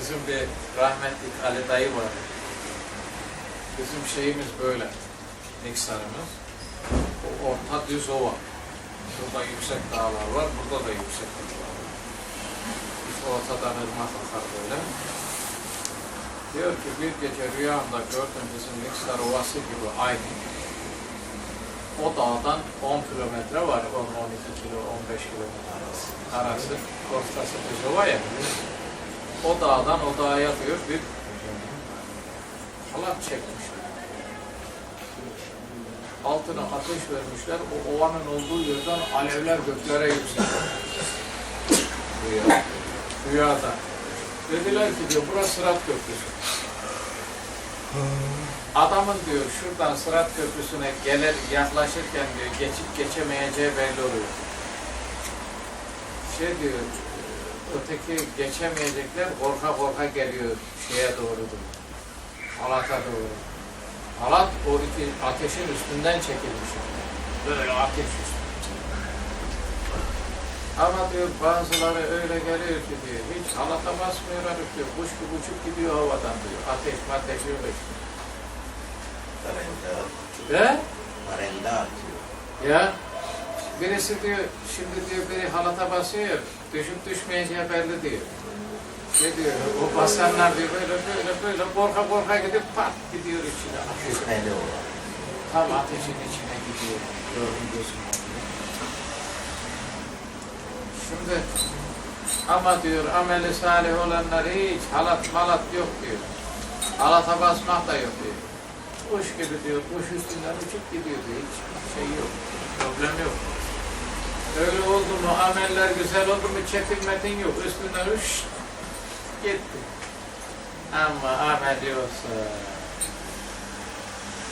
Bizim bir rahmetli Ali dayı var. Bizim şeyimiz böyle. Niksarımız. O orta düz ova. Burada yüksek dağlar var, burada da yüksek dağlar var. İşte ortadan ırmak akar böyle. Diyor ki bir gece rüyamda gördüm bizim Niksar Ovası gibi aynı. O dağdan 10 kilometre var, 10-12 kilo, 15 kilometre. Arası, ortası düz ova ya. O dağdan o dağa diyor bir halat çekmişler. Altına ateş vermişler, o ovanın olduğu yerden alevler göklere yükseliyor. Rüya. Rüyada. Dediler ki diyor, burası Sırat Köprüsü. Adamın diyor şuradan Sırat Köprüsü'ne gelir yaklaşırken diyor geçip geçemeyeceği belli oluyor. Şey diyor, öteki geçemeyecekler korka korka geliyor şeye doğru diyor. Halat'a doğru. Halat o iki ateşin üstünden çekilmiş. Böyle ateş üstü. Ama diyor bazıları öyle geliyor ki diyor hiç halata basmıyorlar diyor. Kuş gibi uçup gidiyor havadan diyor. Ateş mateş öyle. Parende, Ve parende atıyor. ya birisi diyor şimdi diyor biri halata basıyor düşüp düşmeyeceği belli diyor. Ne diyor o basanlar diyor böyle böyle böyle korka korka gidip pat gidiyor içine. Şüpheli o. Tam ateşin içine gidiyor. Gördüm. Şimdi ama diyor ameli salih olanlar hiç halat malat yok diyor. Halata basmak da yok diyor. Kuş gibi diyor, kuş üstünden uçup gidiyor diyor. Hiç şey yok, problem yok. Öyle oldu mu, ameller güzel oldu mu çekinmedin yok. Üstünden uç gitti. Ama amel yoksa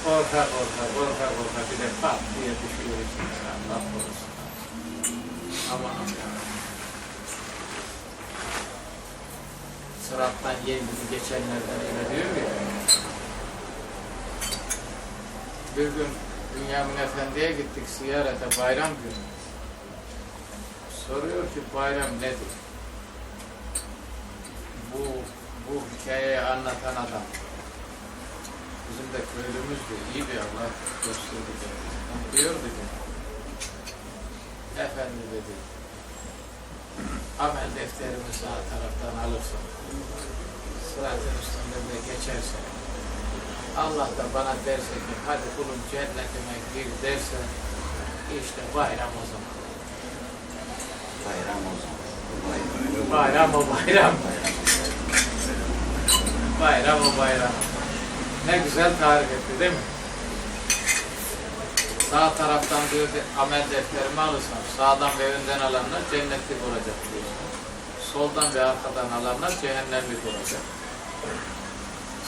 korka korka korka korka bir de pat diye düşüyor içine. Allah korusun. Allah'ım. Sırattan gibi geçenlerden öyle diyor ya. Bir gün Bünyamin Efendi'ye gittik ziyarete bayram günü. Soruyor ki bayram nedir? Bu bu hikayeyi anlatan adam. Bizim de köylümüzdü, iyi bir Allah dostuydu. dedi. Diyor dedi. Efendi dedi. Amel defterimi sağ taraftan alırsın. Sıratın üstünde de geçersen. Allah da bana derse ki hadi kulum cennetime gir derse işte bayram o zaman. Bayram o zaman. Bayram. O bayram. Bayram o bayram. Ne güzel tarif etti değil mi? Sağ taraftan diyor ki, amel defterimi alırsan sağdan ve önden alanlar cennetlik olacak diyorsun. Soldan ve arkadan alanlar cehennemlik olacak.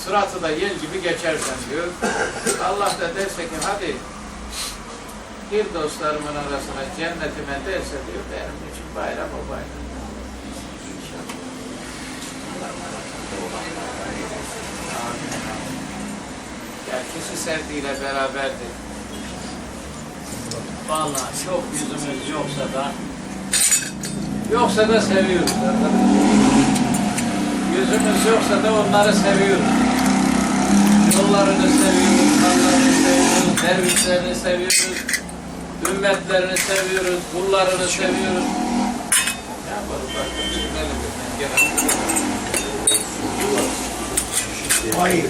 Sıratı da yel gibi geçersen diyor. Allah da derse ki hadi bir dostlarımın arasına cennetime derse diyor benim için bayram o bayram. Amin. Kişi sevdiğiyle beraberdir. Vallahi çok yüzümüz yoksa da yoksa da seviyoruz arkadaşlar. Yüzümüz yoksa da onları seviyoruz. Yollarını seviyoruz, kanlarını seviyoruz, dervişlerini seviyoruz, ümmetlerini seviyoruz, kullarını seviyoruz. Ne yapalım bak, Hayır.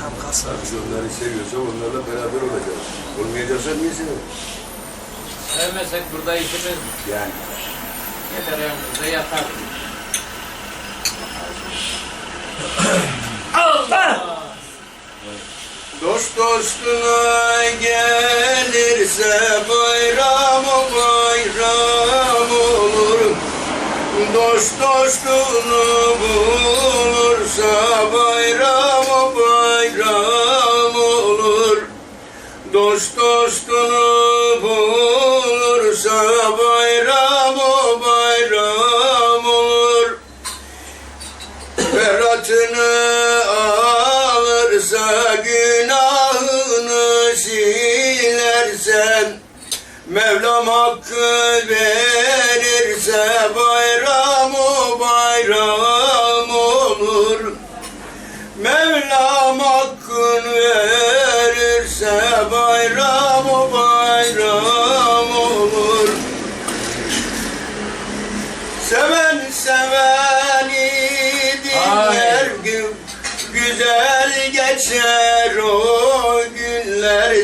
Tam kaslar. Biz onları seviyorsa onlarla beraber olacağız. Olmayacaksa niye seviyoruz? Sevmesek burada işimiz mi? Yani. Yeter yanımızda yatar. Dost dostuna gelirse bayram Dost dostunu bulursa bayram bayram olur. Dost dostunu bulursa bayram bayram olur. Beratını alırsa günahını silersen Mevlam hakkı verirse bayram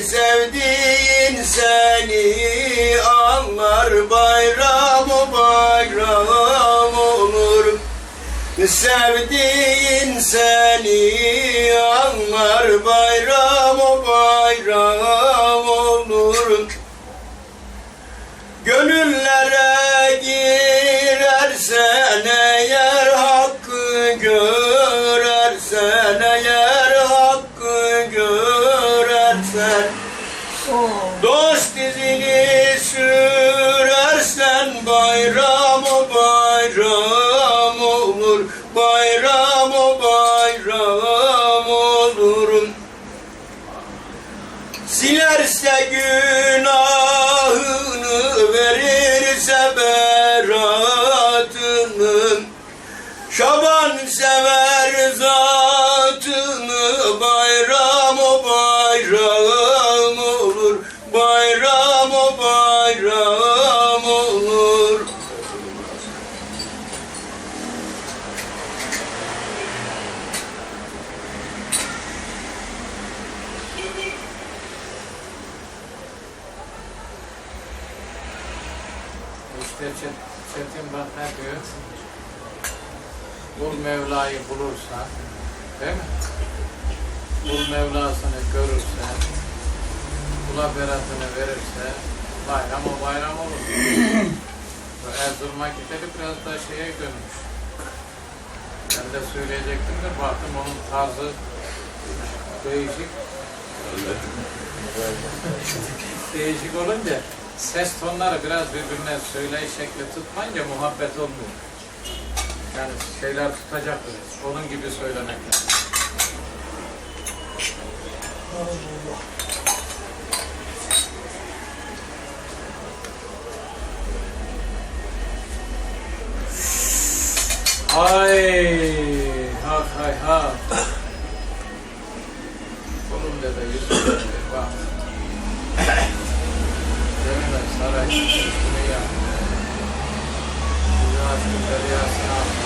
sevdiğin seni anlar bayram bayram olur. Sevdiğin seni anlar bayram bayram olur Dost dizini sürersen bayram bayram olur. Bayram bayram olurum. Silerse günahını İşte Çet- Çetin bak ne diyor? Kul Mevla'yı bulursa, değil mi? Kul Mevlasını görürse, kula beratını verirse, bayram o bayram olur. Erzurum'a gidelim biraz da şeye dönmüş. Ben de söyleyecektim de baktım onun tarzı değişik. değişik olunca ses tonları biraz birbirine söyleyiş şekli tutmayınca muhabbet olmuyor. Yani şeyler tutacak. Onun gibi söylemek lazım. Hay, hak hay hak. Kolum dede, yüzüm dede, bak. Saray, Süreyya, Dünya, Süreyya, Sınav,